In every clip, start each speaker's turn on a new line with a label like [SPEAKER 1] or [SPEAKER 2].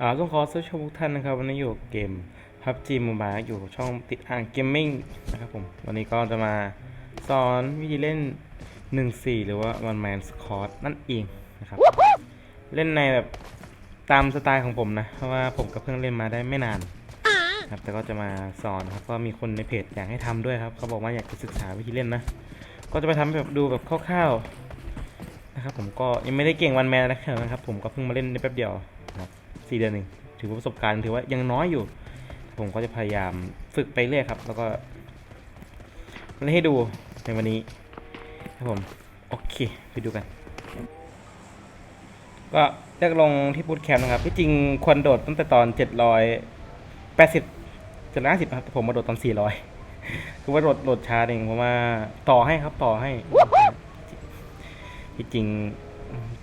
[SPEAKER 1] อ่าต้องขอสวัสดีทุกท่านนะครับวันนี้อยู่เกม PUBG Mobile อยู่ช่องติดอ่างเกมมิ่งนะครับผม วันนี้ก็จะมาสอนวิธีเล่น 1-4 หรือว่า One Man Squad นั่นเองนะครับ เล่นในแบบตามสไตล์ของผมนะ เพราะว่าผมกับเพื่อนเล่นมาได้ไม่นานครับแต่ก็จะมาสอนครับก็มีคนในเพจอยากให้ทำด้วยครับ เขาบอกว่าอยากจะศึกษาวิธีเล่นนะ ก็จะไปทำแบบดูแบบคร่าวๆนะครับผมก็ยังไม่ได้เก่งวันแมนนะครับผมก็เพิ่งมาเล่นได้แป๊บเดียว นะครับสี่เดือนหนึ่งถือว่าประสบการณ์ถือว่ายังน้อยอยู่ ผมก็จะพยายามฝึกไปเรื่อยครับ แล้วก็มาเล่นให้ดูในวันนี้ครับผมโอเคไปดูกัน ก็เลือกลงที่บูตแคมป์นะครับที่จริงควรโดดตั้งแต่ตอน 780 750ครับแต่ผมมาโดดตอน 400 คือว่าโหลดโหลดช้าเองเพราะว่าต่อให้ครับต่อให้ที่จริง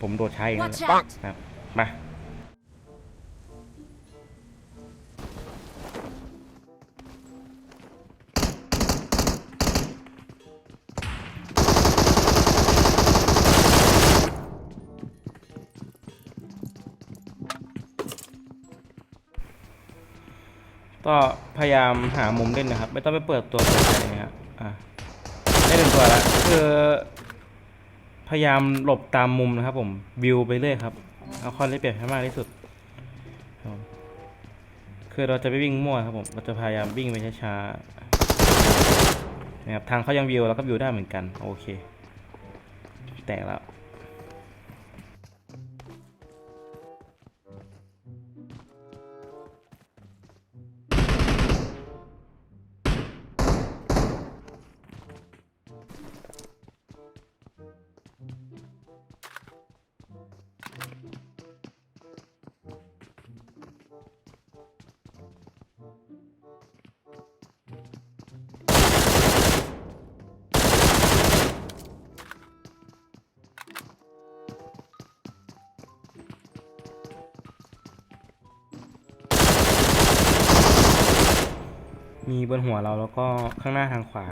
[SPEAKER 1] ผมโดดช้าเองนั่น
[SPEAKER 2] Watch
[SPEAKER 1] แหละ
[SPEAKER 2] out!
[SPEAKER 1] ครับมา ก็พยายามหามุมเล่นนะครับ ไม่ต้องไปเปิดตัวอะไรนะครับอะได้หนึ่งตัวแล้วคือพยายามหลบตามมุมนะครับ ผมวิวไปเรื่อยครับเอาคอนได้เปรียบให้มากที่สุดคือเราจะไม่วิ่งมั่วครับผมเราจะพยายามวิ่งไปช้าๆนะครับทางเขายังวิวเราก็วิวได้เหมือนกัน โอเค แตกแล้ว มีบนหัวเราแล้วก็ข้างหน้าทางขวา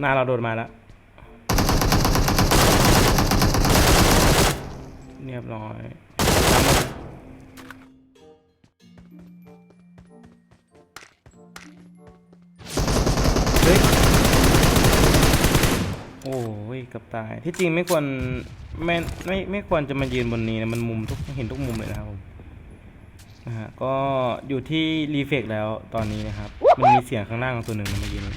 [SPEAKER 1] หน้าเราโดนมาแล้ว เรียบร้อย อ้ยเกับตาย ที่จริงไม่ควรไม่ไม่ไม่ควรจะมายืนบนนี้นะมันมุมทุกเห็นทุกมุมเลยนะครับผมนะฮะก็อยู่ที่รีเฟกแล้วตอนนี้นะครับ มันมีเสียงข้างล่างตัวหนึ่งนะเมื่อกี้นี้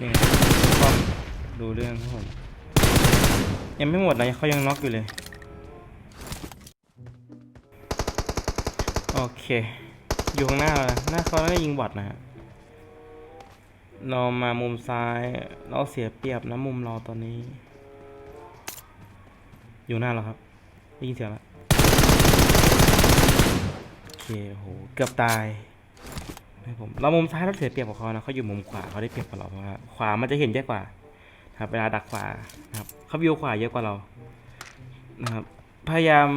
[SPEAKER 1] นี่ก็ดูเรื่องครับผมยังไม่หมดนะเขายังน็อกอยู่เลย โอเค อยู่ข้างหน้าเรานะหน้าเขาน่าจะยิงบอดนะฮะ เรามามุมซ้าย เราเสียเปรียบนะมุมเราตอนนี้ อยู่หน้าเราครับได้ยินเสียงแล้วโอเคโหเกือบตายนะผมเรามุมซ้ายเราเสียเปรียบกว่าเขานะเขาอยู่มุมขวาเขาได้เปรียบกว่าเราเพราะว่าขวามันจะเห็นเยอะกว่าครับ เวลาดักขวาครับเขาวิวขวาเยอะกว่าเรานะครับพยายาม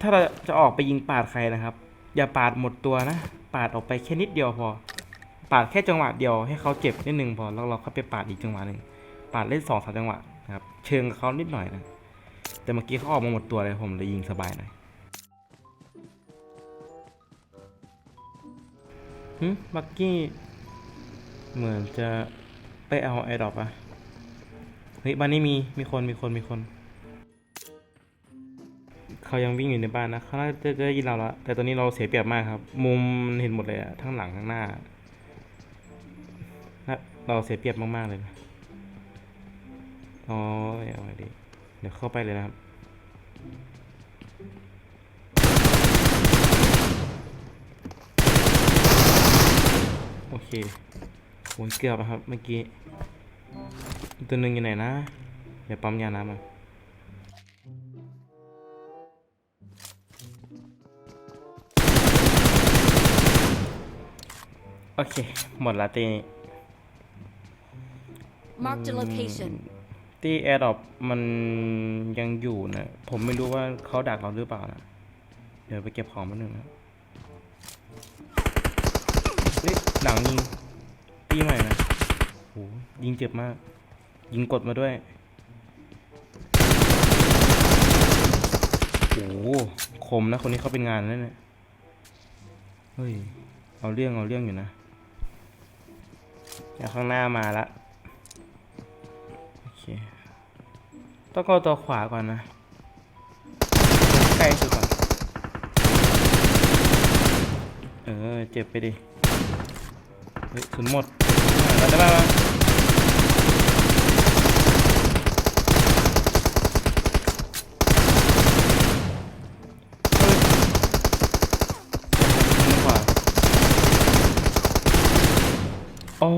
[SPEAKER 1] ถ้าเราจะออกไปยิงปาดใครนะครับ อย่าปาดหมดตัวนะ ปาดออกไปแค่นิดเดียวพอ ปาดแค่จังหวะเดียวให้เขาเจ็บนิดนึงพอแล้วเราเข้าไปปาดอีกจังหวะหนึ่งปาดเล่นสองสามจังหวะนะครับเชิงกับเขานิดหน่อยนะแต่เมื่อกี้เขาออกมาหมดตัวเลยผมเลยยิงสบายหน่อยหึบักกี้เหมือนจะไปเอาไอดอปอะเฮ้ยบ้านนี้มีมีคนมีคนมีคน เขายังวิ่งอยู่ในบ้านนะเขาน่าจะได้ยินเราแล้วแต่ตอนนี้เราเสียเปรียบมากครับ มุมเห็นหมดเลยอะทั้งหลังทั้งหน้า เราเสียเปรียบมาก ๆ เลยนะอ๋อเอาไงดีเดี๋ยวเข้าไปเลยนะครับ โอเคโหเกือบอะครับเมื่อกี้อีกตัวหนึ่งอยู่ไหนนะ เดี๋ยวปั๊มยาน้ำมาโอเค หมดละตีนี้
[SPEAKER 2] Marked a location.
[SPEAKER 1] ที่แอร์ดอปมันยังอยู่นะ ผมไม่รู้ว่าเขาดักเราหรือเปล่านะ เดี๋ยวไปเก็บของมาหนึ่งนะเฮ้ยหลังยิงตีใหม่นะโหยิงเจ็บมาก ยิงกดมาด้วยโอ้คมนะคนนี้เขาเป็นงานแล้วเนี่ย เฮ้ย เอาเรื่องเอาเรื่องอยู่นะจาข้างหน้ามาละ ต้องเอาตัวขวาก่อนนะใกล้สุดก่อน เออ เจ็บไปดิเฮ้ยสุนหมดแล้วได้ปะดีกว่าโอ้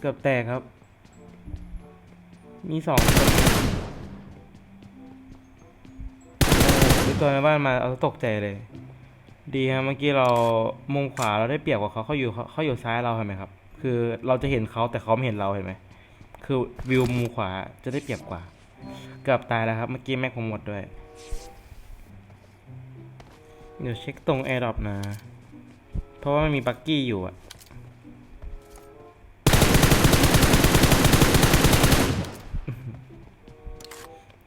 [SPEAKER 1] เกือบแตกครับ มีสองคนโอ้โหตัวในบ้านมาเอาตกใจเลย ดีครับเมื่อกี้เรามุมขวาเราได้เปรียบกว่าเขาเขาอยู่เขาเขาอยู่ซ้ายเราเห็นไหมครับ คือเราจะเห็นเขาแต่เขาไม่เห็นเราเห็นไหมคือวิวมุมขวาจะได้เปรียบกว่า เกือบตายแล้วครับ เมื่อกี้แม็กผมหมดด้วย เดี๋ยวเช็คตรงแอร์ดรอปนะ เพราะว่ามันมีบักกี้อยู่อะ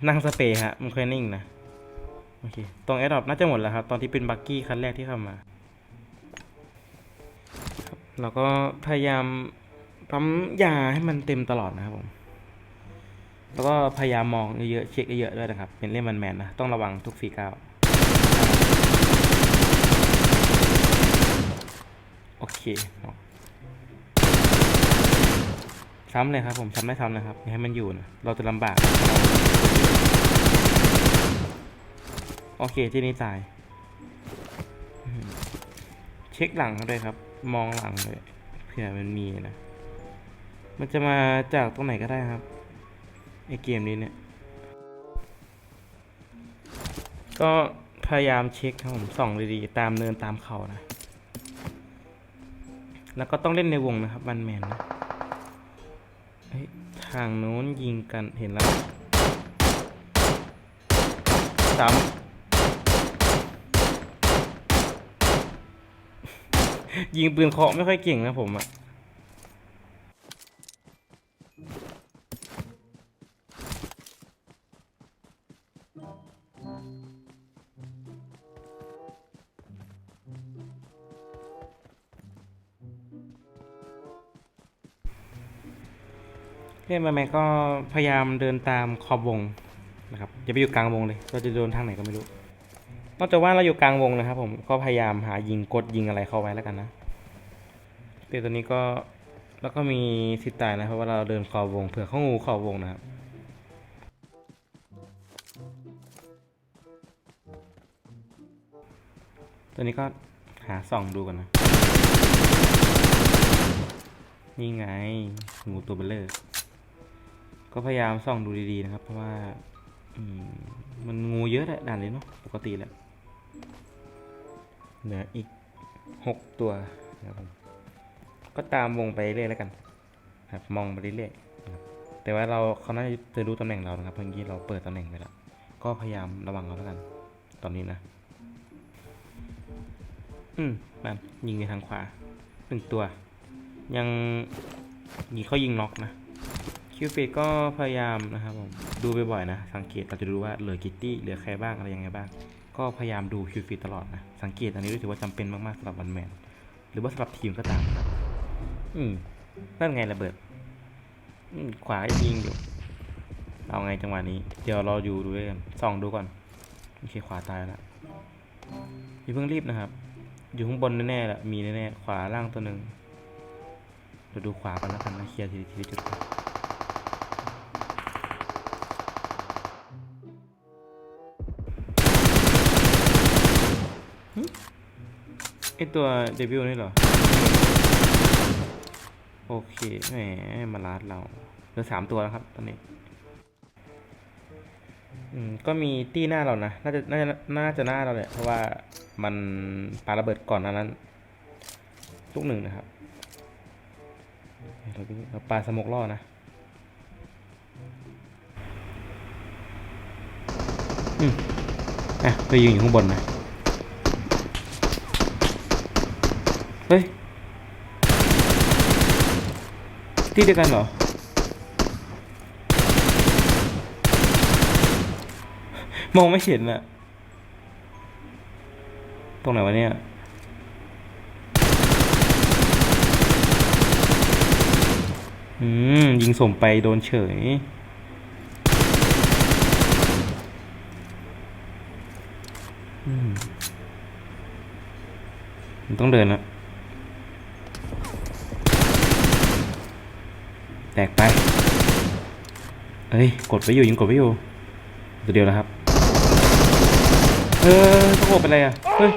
[SPEAKER 1] นั่งสเปรย์ฮะ มันค่อยนิ่งนะ โอเค ตรงแอร์ดรอปน่าจะหมดแล้วครับ ตอนที่เป็นบักกี้คันแรกที่เข้ามาเราก็พยายามปั๊มยาให้มันเต็มตลอดนะครับผม แล้วก็พยายามมองเยอะๆเช็คเยอะๆด้วยนะครับ เป็นเล่นมันแมนนะ ต้องระวังทุกฝีก้าวโอเคซ้ำเลยครับผมซ้ำไม่ซ้ำนะครับ ให้มันอยู่นะ เราจะลำบาก โอเคที่นี่ตาย เช็คหลังด้วยครับ มองหลังเลยเผื่อมันมีนะ มันจะมาจากตรงไหนก็ได้ครับไอเกมนี้เนี่ย ก็พยายามเช็คครับผมส่องดีๆตามเนินตามเขานะ แล้วก็ต้องเล่นในวงนะครับวันแมนนะทางโน้นยิงกันเห็นแล้วสา ยิงปืนเคาะไม่ค่อยเก่งนะผมอะเล่นมาแม่ก็พยายามเดินตามขอบวงนะครับอย่าไปอยู่กลางวงเลย เราจะโดนทางไหนก็ไม่รู้ นอกจากว่าเราอยู่กลางวงนะครับ ผมก็พยายามหายิงกดยิงอะไรเข้าไว้แล้วกันนะแต่ตัวนี้ก็แล้วก็มีสิทธิ์ตายนะเพราะว่าเราเดินขอบวงเผื่อเขางูขอบวงนะครับตัวนี้ก็หาส่องดูกันนะ นี่ไงงูตัวเบลเลอร์ ก็พยายามส่องดูดีๆนะครับ เพราะว่า มันงูเยอะแหละด่านเลยเนาะปกติแหละเหลืออีกหกตัวนะครับผมก็ตามวงไปเรื่อยแล้วกันครับมองไปเรื่อยๆแต่ว่าเราเขาน่าจะรู้ตำแหน่งเรานะครับเมื่อกี้เราเปิดตำแหน่งไปแล้วก็พยายามระวังเอาแล้วกัน ตอนนี้นะอืมมันยิงในทางขวาหนึ่งตัว ยังยิงเขายิงน็อกนะ คิวปิดก็พยายามนะครับผมดูบ่อยๆนะ สังเกตเราจะรู้ว่าเหลือกิตตี้เหลือใครบ้างอะไรยังไงบ้าง ก็พยายามดูคิวฟีดตลอดนะ สังเกตอันนี้รู้สึกว่าจำเป็นมากๆสำหรับวันแมนหรือว่าสำหรับทีมก็ตามอืมนั่นไงระเบิดอืมขวายิงอยู่ เอาไงจังหวะนี้ เดี๋ยวเราอยู่ดูด้วยกันส่องดูก่อน โอเคขวาตายแล้วอย่าเพิ่งรีบนะครับ อยู่ข้างบนแน่ๆแหละมีแน่ๆขวาล่างตัวหนึ่งเดี๋ยวดูขวากันแล้วกันนะเคลียร์ทีละทีละจุด ไอตัวเดบิวนี่เหรอ โอเคแหมมาลาดเราเหลือสามตัวแล้วครับตอนนี้อืมก็มีตี้หน้าเรานะน่าจะน่าจะน่าจะหน้าเราแหละเพราะว่ามันปาระเบิดก่อนหนานั้นลูกหนึ่งนะครับเราเราปาสมกล่อนะอืมอะไปยืนอยู่ข้างบนนะ เฮ้ย ที่เดียวกันเหรอ มองไม่เห็นอะตรงไหนวะเนี่ย อืม ยิงส่งไปโดนเฉยอืมมันต้องเดินนะ แตกไป เอ้ย กดไว้อยู่ยิงกดไว้อยู่ ตัวเดียวแล้วครับ เออสโคบเป็นไรอะ เฮ้ย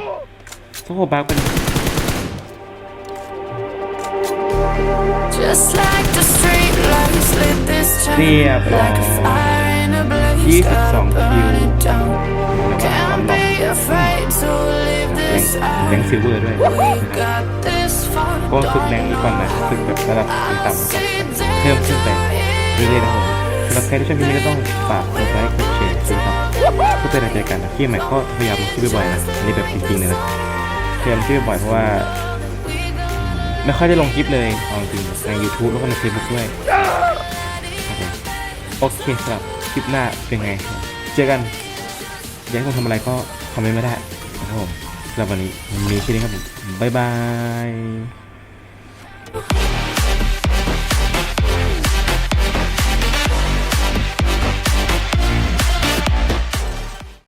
[SPEAKER 1] สโคบบักเป็น
[SPEAKER 2] Just like the street lights lit this town
[SPEAKER 1] เรียบร้อย
[SPEAKER 2] Like a fire in a blaze
[SPEAKER 1] 22
[SPEAKER 2] gotta
[SPEAKER 1] คิว
[SPEAKER 2] burn it down
[SPEAKER 1] แล้วก็ความ
[SPEAKER 2] Can't
[SPEAKER 1] หลอก
[SPEAKER 2] be afraid to leave
[SPEAKER 1] แรง
[SPEAKER 2] this
[SPEAKER 1] แรง
[SPEAKER 2] out
[SPEAKER 1] ซิลเวอร์ด้วย
[SPEAKER 2] We
[SPEAKER 1] นะครับ
[SPEAKER 2] got this far
[SPEAKER 1] ก็ฝึกแรงอีกก่อนนะฝึกแบบระดับต่ำๆนะครับ
[SPEAKER 2] See
[SPEAKER 1] เพิ่มขึ้นไปเรื่อยๆนะครับผมสำหรับใครที่ชอบคลิปนี้ก็ต้องฝากกดไลค์กดแชร์ด้วยครับเพื่อเป็นกำลังใจกันนะคลิปใหม่ก็พยายามคลิปบ่อยๆนะอันนี่แบบจริงๆเลยนะพยายามคลิปบ่อยเพราะว่าไม่ค่อยได้ลงคลิปเลยเอาจริงใน YouTube แล้วก็ใน Facebook ด้วยโอเคสำหรับคลิปหน้าเป็นไง เจอกันอยากให้ผมทำอะไรก็คอมเมนต์ไม่ได้นะครับผมสำหรับวันนี้มีแค่นี้ครับผมบ๊ายบาย